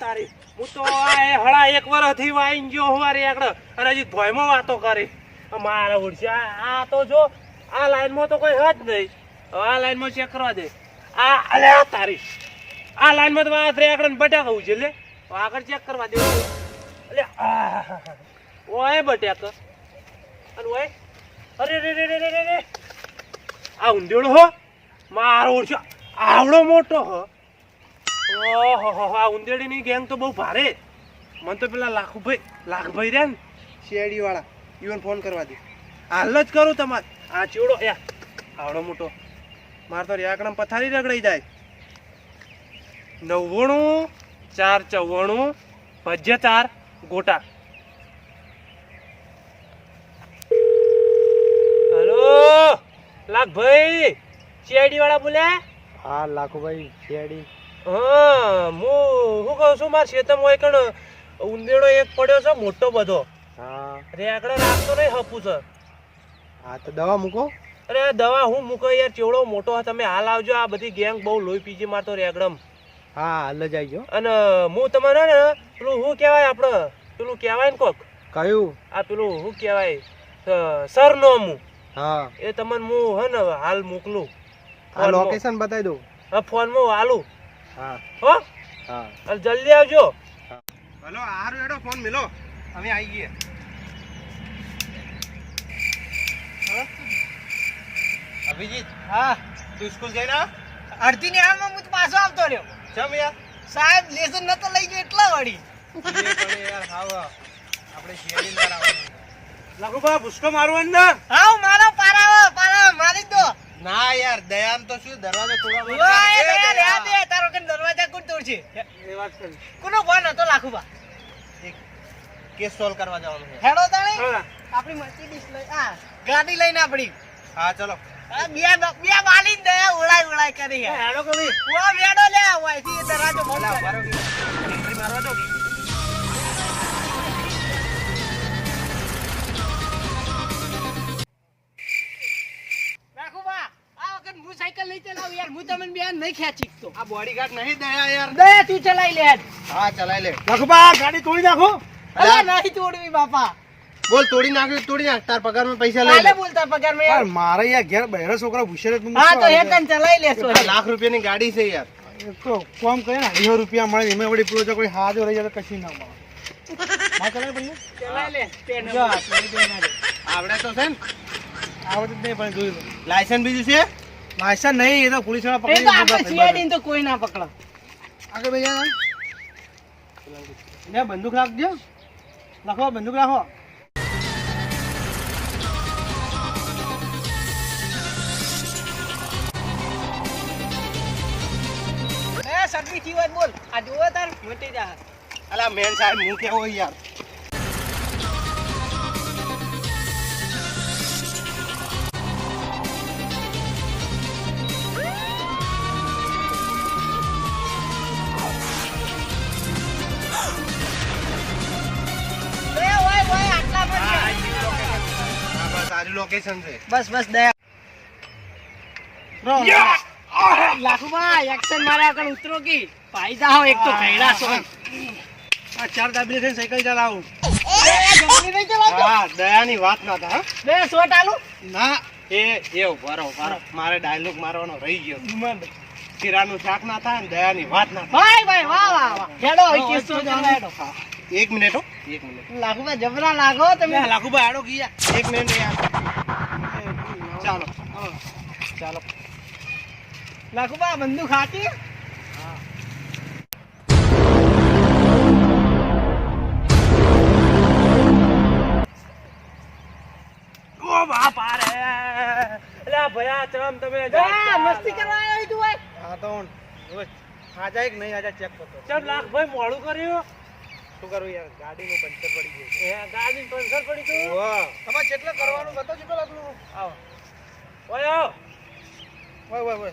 તારી, હું તો હળા એક વર્ષથી વાઈન ગયો હું વારી આગળ. અને હજી ભોયમાં વાતો કરી. મારા ઉડશે આ તો જો, આ લાઈનમાં તો કોઈ હજ નહીં. આ લાઈનમાં ચેક કરવા દે. આ અલ્યા તારી. આ લાઈનમાં તો વાત રે આગળ બટાકા ઉછે લે. હવે આગળ ચેક કરવા દે. આહાહાહા. ઓય બટાકા. અને ઓય, અરે, રે રે રે રે રે આ ઊંધેડો હો. મારો ઉડશે આવડો મોટો હો. ઓહો આ ઉંદેડીની ગેંગ તો બહુ ભારે. મને તો પેલા લાખુભાઈ લાખભાઈ રે ને. શેરડી વાળા ઈવન ફોન કરવા દે. હાલ જ કરું તમારે. આ ચીવડો યા આવડો મોટો. મારે તો રેકડમ પથારી રગડાઈ જાય. નવ્વાણું ચાર ચવ્વાણું ભજ્ય ચાર ગોટા. હલો લાખભાઈ શેરડી વાળા બોલ્યા? હા લાખુભાઈ શેરડી. હા હું શું કહું છું મારા ખેતરમાં હોય કણ ઉંદેડો એક પડ્યો છે મોટો બધો. હા. રેકડો રાખતો નહીં હપું છે. હા તો દવા મૂકો. અરે દવા હું મૂકો યાર ચેવડો મોટો તમે હાલ આવજો આ બધી ગેંગ બહુ લોહી પીજી મારતો રેકડમ હા હાલ જ આવી અને હું તમને ને પેલું શું કહેવાય આપણે પેલું કહેવાય ને કોક? કયું? આ પેલું શું કહેવાય સરનામું. હા. એ તમને હું હે ને હાલ મોકલું. આ. લોકેશન બતાવી દઉં. હા ફોનમાં હાલું. હા. હો? હા. જલ્દી આવજો. હલો હારું એડો ફોન મિલો. અમે આવી ગયા. અભિજીત હા. તું સ્કૂલ જઈને? અડધી ને હાલમાં હું પાછો આવતો રહ્યો. ચમ યાર? સાહેબ લેસન નતો લઈ ગયો એટલા વળી. યાર હાવ આપણે શેરડી ના લાવવાનું લઘુભા ભૂસકો મારવાનું ને. હાવ મારો પારાવો પારાવો મારી દો. ના યાર દયાન તો શું દરવાજો તોડવા ઓય દયા દયા દે તારો કે દરવાજા કોણ તોડશે? એ વાત કરી. કોનો ફોન હતો લાખુબા કેસ સોલ્વ કરવા જવાનું છે. હેડો તાણે. હા. આપણી મર્સિડીઝ લઈ આ ગાડી લઈને આપણી. હા ચલો. આ બે બે વાલી દયા ઉડાઈ ઉડાઈ કરી હેડો કમી ઓ વેડો લે ઓયથી એ દરવાજો. એન્ટ્રી મારવા દો હું સાયકલ નહીં ચલાવું યાર હું તમને બેન નહીં ખેંચી તો આ બોડીગાર્ડ નહીં દયા યાર. દયા તું ચલાઈ લે. હા ચલાઈ લે. લખબા ગાડી તોડી નાખો. અલા નહીં તોડવી બાપા. બોલ તોડી નાખ તોડી નાખ. તાર પગારમાં પૈસા લઈ લે. બોલતા પગારમાં યાર. મારે યાર ઘેર બહેરા છોકરા ભૂસેરે તું હા તો હેતન ચલાઈ લેશો આ લાખ રૂપિયાની ગાડી છે યાર. તો કોમ કહે ને અઢીસો રૂપિયા મળે એમાં વળી પૂરો કોઈ હાજો રહી જાય તો કશી ના મળે. માં ચલાય ભાઈ ચલાઈ લે પેન ચલાવી ના આવડે તો છે ને. જ નહીં પણ જોઈ લો. લાયસન્સ બીજું છે? લાયસન્સ નહીં એ તો પોલીસવાળા પકડી તો આપણે સીઆઈડી તો કોઈ ના પકડો. આગળ ભાઈ લે બંદૂક રાખજો. લખો બંદૂક રાખો. વાત બોલ. આ જોવો તાર મટી જા અલા મેન સાહેબ હું કેવો યાર. લોકેશન છે. બસ બસ દયા. લાખુબા એક્શન મારા આગળ ઉતરો કી. ભાઈ જાઓ એક તો ઘેડા છો. આ ચાર દાબી થઈને સાયકલ ચલાવું. એ જલ્દી નહીં ચલાવજો હા દયાની વાત ના થાય બે શોટ આલું. ના એ એ ઊભા રહો મારે ડાયલોગ મારવાનો રહી ગયો. શીરાનું શાક ના થાય ને દયાની વાત ના ભાઈ ભાઈ વાહ વાહ વાહ. હેડો હવે હેડો થાય એક મિનિટ હો. એક મિનિટ. લાખુભાઈ જબરા લાગો તમે. લાખુભાઈ આડો ગયા. એક મિનિટ યાર. ચાલો. ચાલો. લાખુબા બંદૂક હાથી મોડું કર્યું. શું કરું યાર ગાડીનું પંચર પડી ગયું ગાડી પંચર પડી ગયું? તમારે જેટલે કરવાનું બતાવજો પેલું આવો. ઓયો ઓય ઓય ઓય.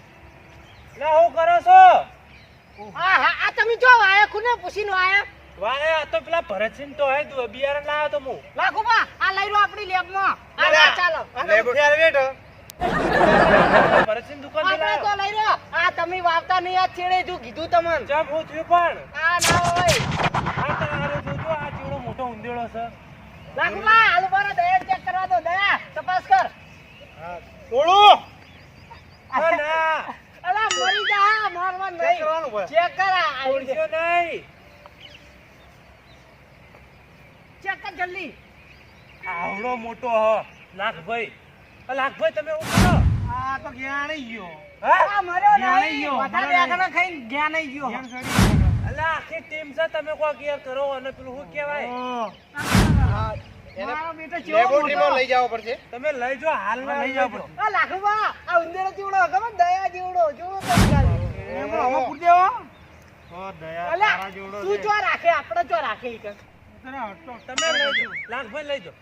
ના હું કરો છો? હા હા આ તમે જો આયા ખુને પૂછીને આયા. વારે આ તો પેલા ભરતસિંહ તો હે તું બિયારણ લાવ્યો તો હું લાખુબા આ લઈ લો આપણી લેબમાં. આ ચાલો. લેબ ફેર વેટ ભરતસિંહ દુકાન આપણે તો લઈ રો આ તમે વાવતા નહીં આ છેડે જો કીધું તમને. જમ હું થયું પણ? આ ના હોય. આ તારો જોજો આ ચીડો મોટો ઉંદેળો છે. લાખુબા આલુ બારા દયા ચેક કરવા દો દયા તપાસ કર તોડું ના અલા મરી જા મારવા નહીં. કરવાનું ભાઈ ચેક કર આ નહીં. ચેક કર જલ્દી. આવડો મોટો હ લાખભાઈ. લાખભાઈ તમે શું કરો આ તો જ્ઞાની ગયો. હા? મર્યો નહીં. ગયો, વધારે આગળ ખાઈને જ્યાં ગયો. અલા આખી ટીમ છે તમે કોક યાર કરો અને પેલું શું કહેવાય? મારો બેટો ચેવો લેબોરેટરીમાં લઈ જવો પડશે. તમે લઈ જાઓ હાલમાં લઈ લઈ જાઓ જાઓ. આ લાખુબા આ ઉંદેરો ચીવડો ખબર દયા જીવડો જોવો તો એમાં આમાં પૂરી દેવો ઓ દયા તારા જેવડો તું છે. રાખે આપણે ચો રાખે ઈ કણ. તમે લઈ જાઓ. લાખભાઈ લઈ જાઓ.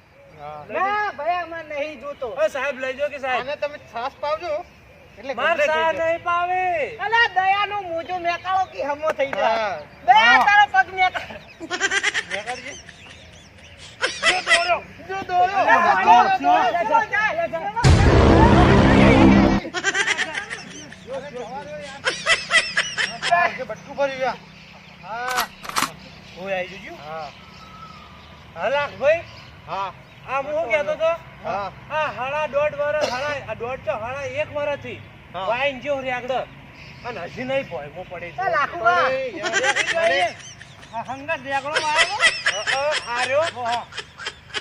ના ભાઈ આમાં નહીં જોતો. ઓ સાહેબ લઈ જાઓ કે સાહેબ? આને તમે છાસ પાવજો. એટલે માર સા નહીં પાવે. અલા દયાનો મોજો મેકાળો કે હમો થઈ જાય. દયા હા. તારો પગ મેકાળો મેકાડજી. જો દોડ્યો હા, દોડ્યો, હા, દોડ્યો, જાય, જાય. આ જે બટકું ભર્યું યા. હા હું આવી જજો હા હા લાખભાઈ હા આ હું કહેતો તો હા. આ હાડા દોઢ વર્ષ હાડા દોઢ તો હાડા એક વર્ષથી. વાઈન જેવું રેગડ અને હજી નહીં ભોયમો પડે છે હંગાત દેગડો વાળો. અ, અ, આ રહ્યો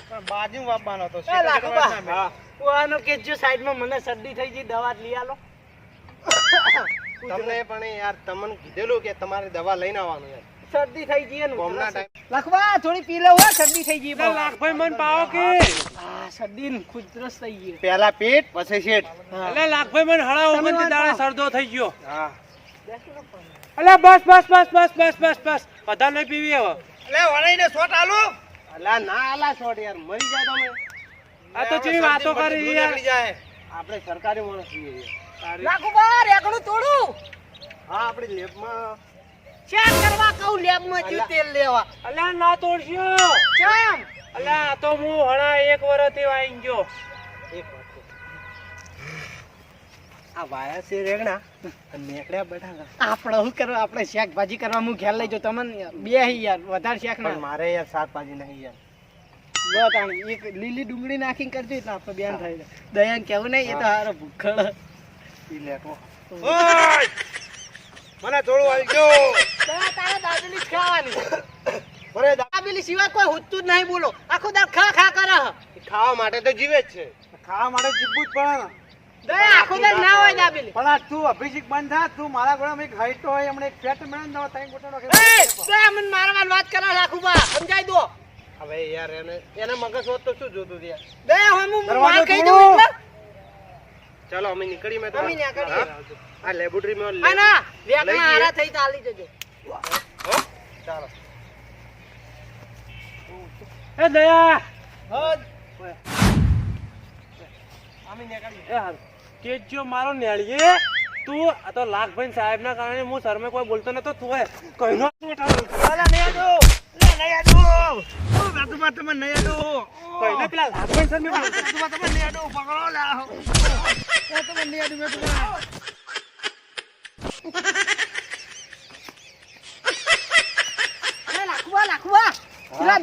પણ બાજુ વાપવાનો હતો. ઓવાનો કે જો સાઈડમાં મને શરદી થઈ ગઈ દવા લઈ આલો. તમને પણ યાર તમને કીધેલું કે તમારે દવા લઈને આવવાનું યાર. શરદી થઈ ગઈ ને ટાઈમ લખવા થોડી પી લો શરદી થઈ ગઈ લાખભાઈ મન પાવો કે. આ શરદી ને ખુદરસ થઈ ગઈ. પહેલા પેટ પછી શેઠ. એટલે લાખભાઈ મન હળા તમે ઓગણથી વાત દાડે સરદો થઈ ગયો. હા. એટલે બસ બસ બસ બસ બસ બસ બસ. બધા નહીં પીવી હવે. અલે વળાઈને શોટ આલો. અલા ના આલા છોડ યાર મરી જાય તમે આ તો ચી વાતો કરી યાર. આપણે સરકારી માણસ છીએ યાર. લાખુબા રેકડું તોડું. હા આપણી લેબમાં ચેક કરવા કહું લેબમાં જ્યું તેલ લેવા. અલ્યા ના તોડશો. કેમ અલ્યા તો હું હણા એક વર્ષથી વાઈ ગયો. આ વાયા છે રેગણા. નેકડ્યા બેઠા આપણે શું કરવા? આપણે શાકભાજી કરવા હું ખ્યાલ લઈ જો તમને બે યાર વધારે શાક ના. મારે યાર શાકભાજી નહીં યાર. લો તાણી એક લીલી ડુંગળી નાખીને કરજો એટલે આપણે બેન થાય. દયાન કેવું નહીં એ તો હારો ભૂખડ. ઈ ઓય! મને થોડું આવી ગયો. તારે દાબેલી જ ખાવાની. અરે દા- દાબેલી સિવાય કોઈ હુતું જ નહીં બોલો. આખો દાળ ખા ખા કરે ખાવા માટે તો જીવે જ છે. ખાવા માટે જીવવું જ પડે ને. દયા આખો દાળ ના હોય દાબેલી. પણ આ તું અભિષેક બંધ થા તું મારા ઘોડામાં એક હાઈટ હોય હમણાં એક ફેટ મળે ને તો ત્રણ ગોટાનો એ દયા મને મારવાની વાત કરે રાખુબા સમજાઈ દો. હવે યાર એને એને મગજ હોત તો શું જોતું યાર? દયા હું હું માર ખાઈ દઉં એટલે. ચાલો અમે નીકળી મેં અમે નીકળીએ. આ લેબોરેટરીમાં હા ના. લઈ હારા થઈ ચાલી જજો. ચાલો એ દયા! અમે નીકળીએ એ હારું. કેજો મારો નેળીએ તું આ તો લાખભાઈ સાહેબ ના કારણે હું શરમે કોઈ બોલતો નતો તું નહીં આડો. કઈને પેલા લાખભાઈ શરમે બોલતો તમે નહીં આડો. પકડો, લા. ઓ, તમે નહીં આડો, મેં પકડો. એ લાખુબા લાખુબા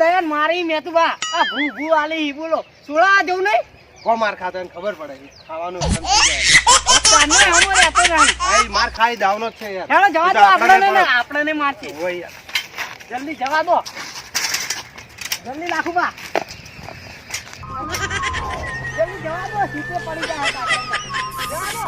દયાન મારી મેતુબા. આ ભૂ ભૂ આલી હી બોલો. સોળા જવું નહીં? કો માર ખાતો એને ખબર પડે. ખાવાનું. કાને હમો રહેતો નહીં આ માર ખાઈ દાવનો છે યાર. ચાલો જવા દો આપણે ને આપણે ને મારશે. હોય યાર. જલ્દી જવા દો. જલ્દી લાખુબા જલ્દી જવા દો સીટે પડી જાય. જવા દો.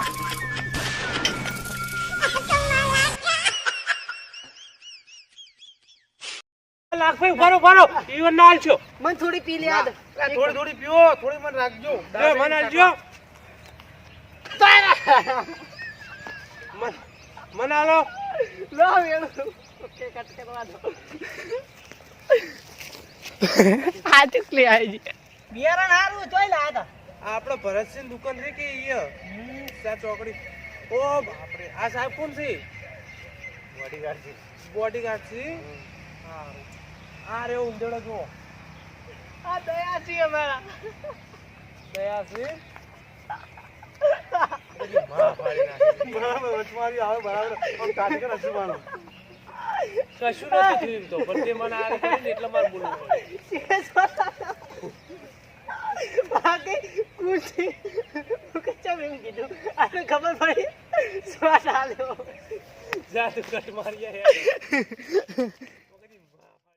લાખભાઈ ઉભારો ઉભારો ઈવન ના આલશો મને થોડી પી લે આદ થોડી થોડી પીવો થોડી મને રાખજો. એ મને આલજો મન- મને આલો લો વેણું. ઓકે કટ કરવા દો આ ચૂકલી આવી બિયારણ હારું જોઈ લા આ આપણો ભરતસિંહ દુકાન છે કે ઈ સા ચોકડી. ઓ બાપરે આ સાહેબ કોણ છે? બોડીગાર્ડ છે. બોડીગાર્ડ છે? હારું. આ રે ઊંધેડો જુઓ. આ દયા છે અમારા. દયા છે? કશું નથી થયું તો પણ તે મને આ રીતે એટલે મારે બોલવું કે ચમ એમ કીધું? આને ખબર પડી? શ્વાસ આલ્યો જા તું કટ મારી.